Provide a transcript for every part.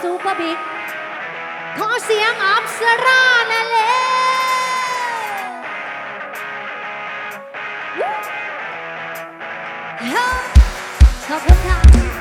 ซูเร์บิ๊กขอเสียงอัพสรานะเลขอบคุณค่ะ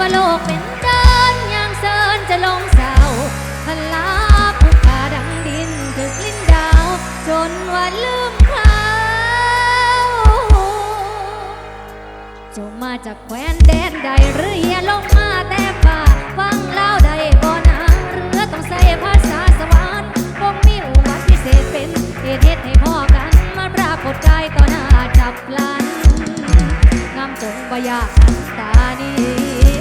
ว่าโลกเป็นเดินย่างเซินจะลงเสาพลาพุกาดังดินถึกลิ้นดาว จนวันลืมเขาจงมาจากแคว้นแดนใดหรืออย่าลงมาแต่ป่าฟังเล่าใดบ่อนางเรือต้องใส่ภาษาสวรรค์คงมีอุบัติเศษเป็นเหตุเหตให้พ่อกันมาปรากฏกายต่อหน้าจับลันงามจงบยากตานี้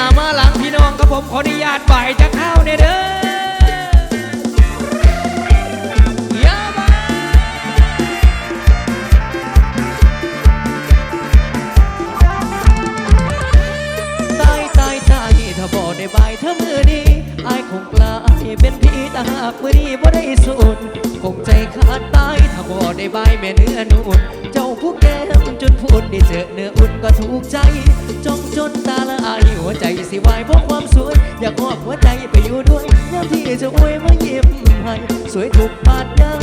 นามาหลังพี่น้องกับผมขออนุญาตบ่ายจะเข้าเนี่ยเด้อยามาตายตายตายถ้าบ่ได้บายเธอมือนี้อายคงกลายเป็นพี่ตาหากมือนี้บ่ได้สูญคงใจขาดตายถ้าบ่ได้บายแม่เนื้อนุ่น ผู้แก้มจนพูดได้เจอเนื้ออุ่นก็ถูกใจจ้องจนตาละอายหัวใจสิวายเพราะความสวย อยากมอบหัวใจไปอยู่ด้วยยามที่จะอวยมายิ้มให้สวยถูกปาดย่าง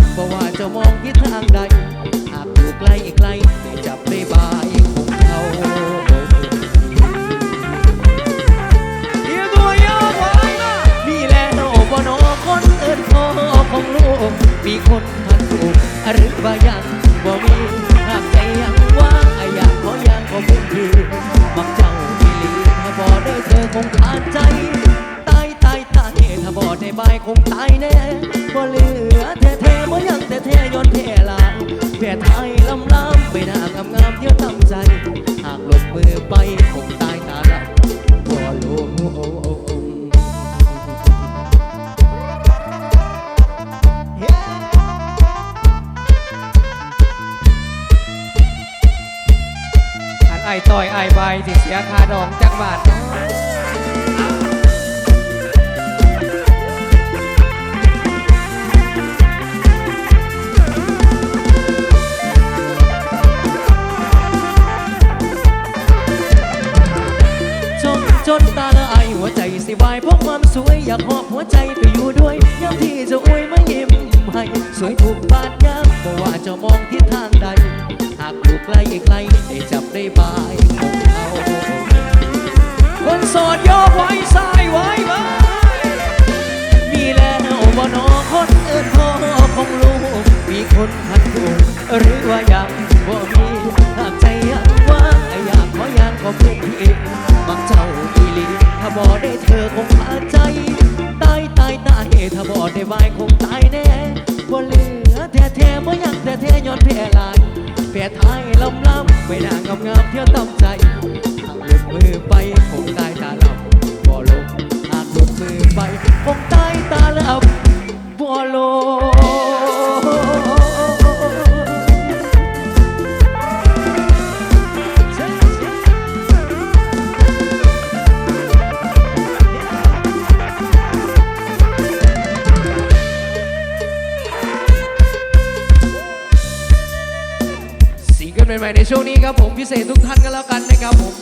อันไอายไอใบที่เสียค่าดองจากบาทจนจนตาละอายหัวใจสิวายเพราะความสวยอยากหอบหัวใจไปอยู่ด้วยยามที่จะอวยมายิ้มให้สวยถูกบาดยามบ่ว่าจะมองทิศทางใดากอยู่ไกล้ไกลได้จับได้บายของเขาคนโสดยกไว้ซ้ายไว้ไว้มีแล้วบ่นอคนเอิ้นพ่อของลูกมีคนพันถูกหรือว่ายังบ่มีหากใจยังว่างอยากขอยังขอเพื่อนพี่มักเจ้าอีลีถ้าบ่ได้เธอคงขาดใจตายตายตายถ้าบ่ได้บายคงตายแน่บ่เหลือแท้แท้บ่ยังแต่แท้ย้อนแพ้ลาย แพ้ไทยลำลำไม่น่างามงามเที่ยวตามใจหากลุดมือไปคงตายตาลับบ่ลงหากหลุดมือไปคงตายตาลับบ่ลง ช่วงนี้ครับผมพิเศษทุกท่านกันแล้วกันนะครับผม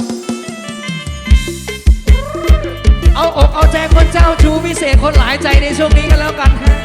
เอาอกเอาใจคนเจ้าชูพิเศษคนหลายใจในช่วงนี้กันแล้วกันฮะ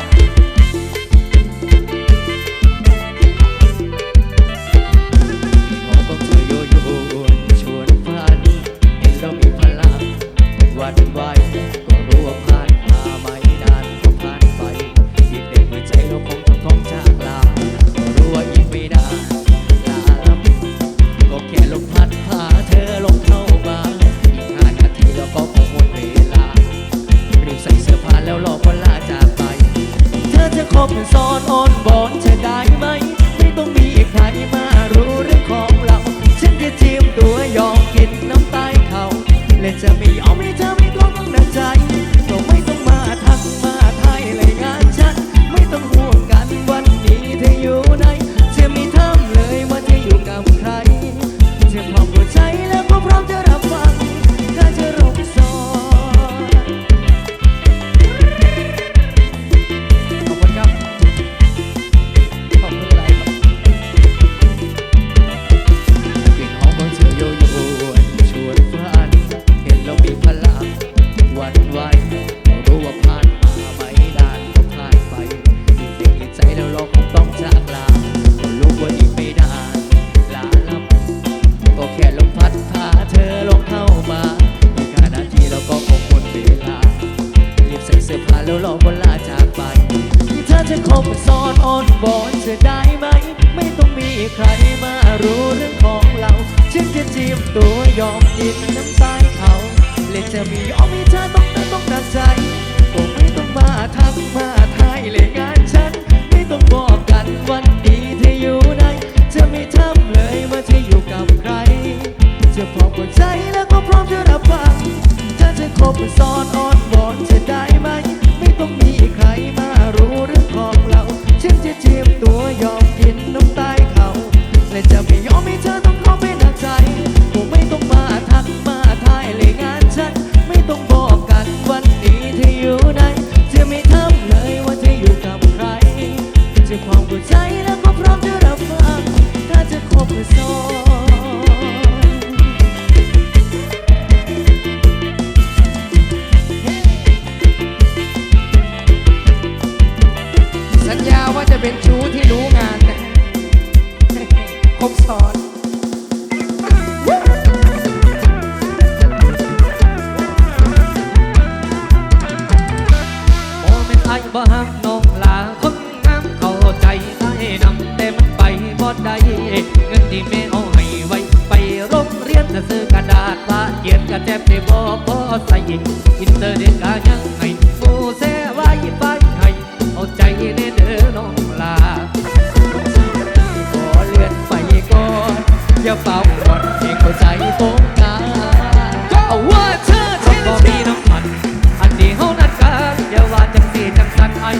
พบซ้อน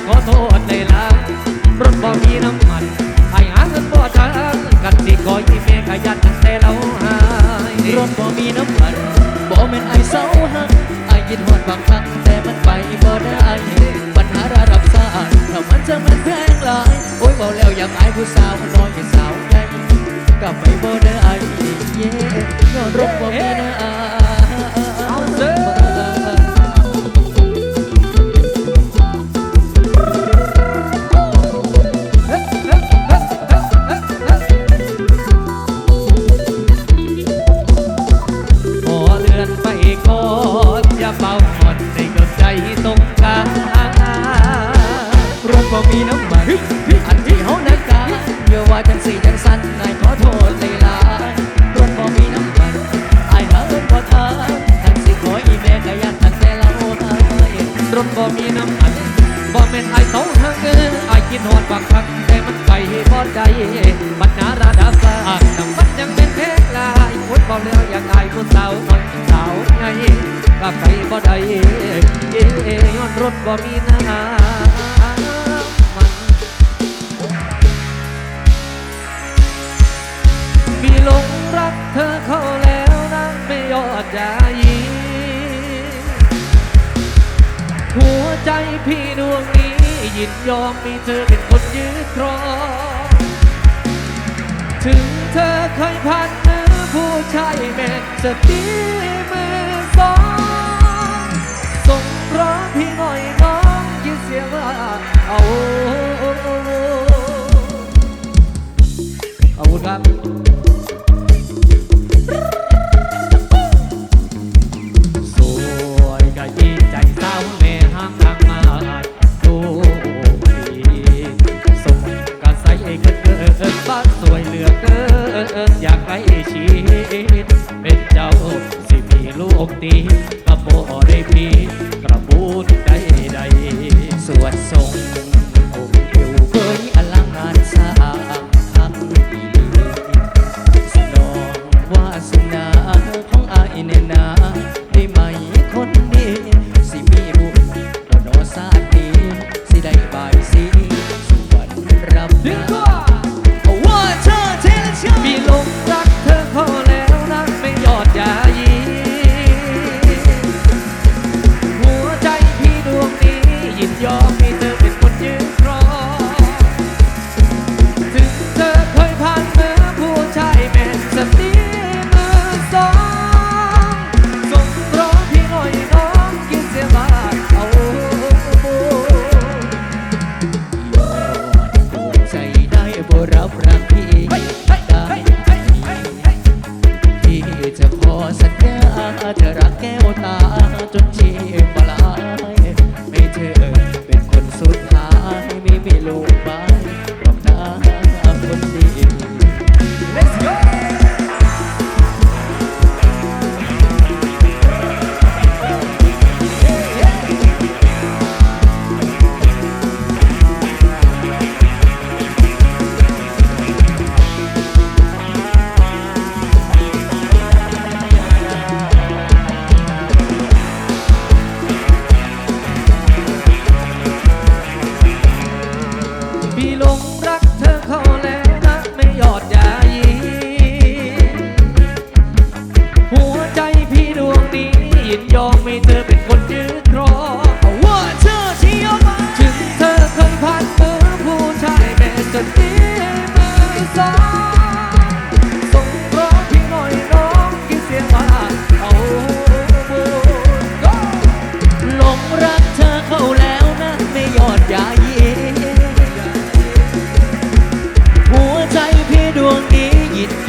我走。 มีน้ำมันอันที่เฮานักกาเยาว่าจังสี่จังสันนายขอโทษเลยลาต้นบ่มีน้ำมันไอ้หาเอินบ่ทาทั้งสิขออีแม่ก็ยันตั้งแต่ละโอ้ตายต้นบ่มีน้ำมันบ่แม่นไอ้เสาหักไอ้กินหอดบังครั้แต่มันไปบ่ได้ปัญหาระดับกลางน้ำมันยังเป็นเพชรลายคนบ่เล้วอย่างไอ้ผู้สาวคนสาวไงกลับไปบ่ได้เย้ย้อนรถบ่มีน้ำ เธอเข้าแล้วนั่งไม่ยอดจะยิ้หัวใจพี่ดวงนี้ยินยอมมีเธอเป็นคนยืดครองถึงเธอเคยพัานมือผู้ชายแม่นจะตีมือสองส่งร้องพี่หน่อยน้องยินเสียว่าเอาเอาครับ เป็นเจ้าสิมีลูกตี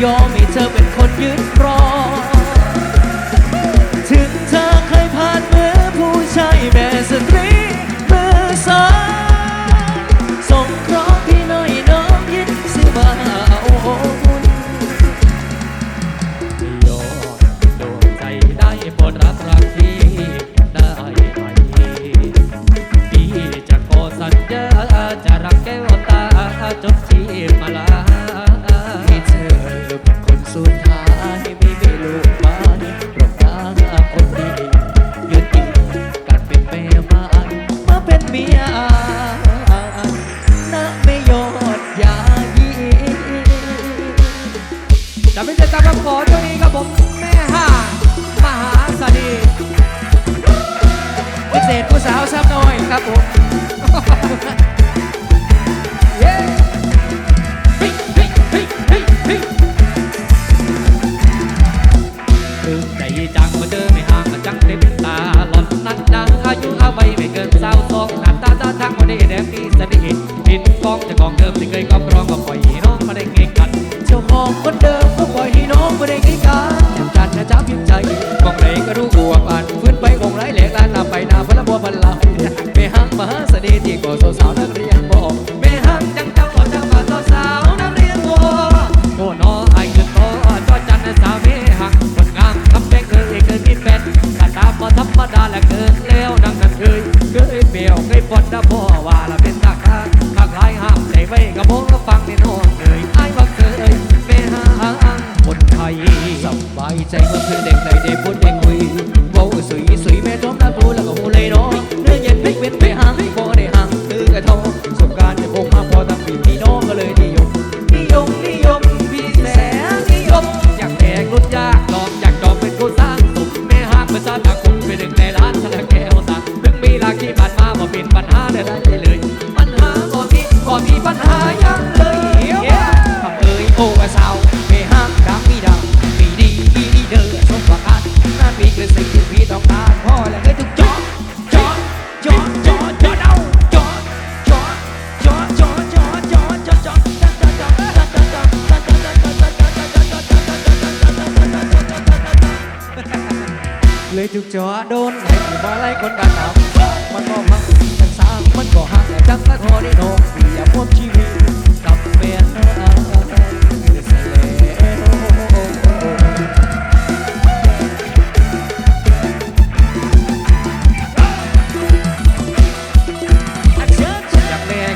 ยอมให้เธอเป็นคนยืนครอง แต่ไม่จะจำรับขอตัวนี้ครับผมแม่ห้ามหาสนีพิเศษผู้สาวซ้ำน้อยครับผมเย้จังมาเจอไม่ห่างจังต็มตาหลอนนั้นดังอายุอาไว้ไม่เกินสาวสองหน้าตาตาทางวันนี้แดงมีเสน่ห์ดินกองจะกองเดิมที่เคยกอบรองก็ปล่อยน้องมาได้ไงกันเจ้าของคนเดิม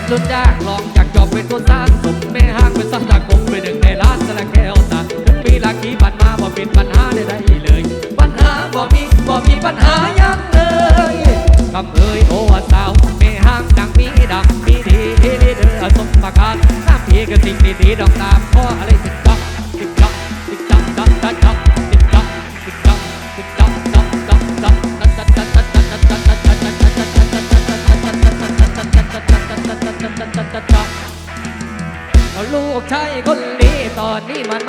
จนยากลองจากจบเป็นคนสร้างสมไม่ห้างเป็นสัมตะกงไปดึงในร้านสละแก้วตาถึงมีลากที่ผ่านมาบ่เปิดปัญหาได้เลย ปัญหาบ่มีบ่มีปัญหายังเลยคำเอ่ยโอ้สาวไม่ห้างดังมีดังมีดีดีเด้อสมประการน้ำพียกสิ่งดีๆดอกตามข้อ ni más.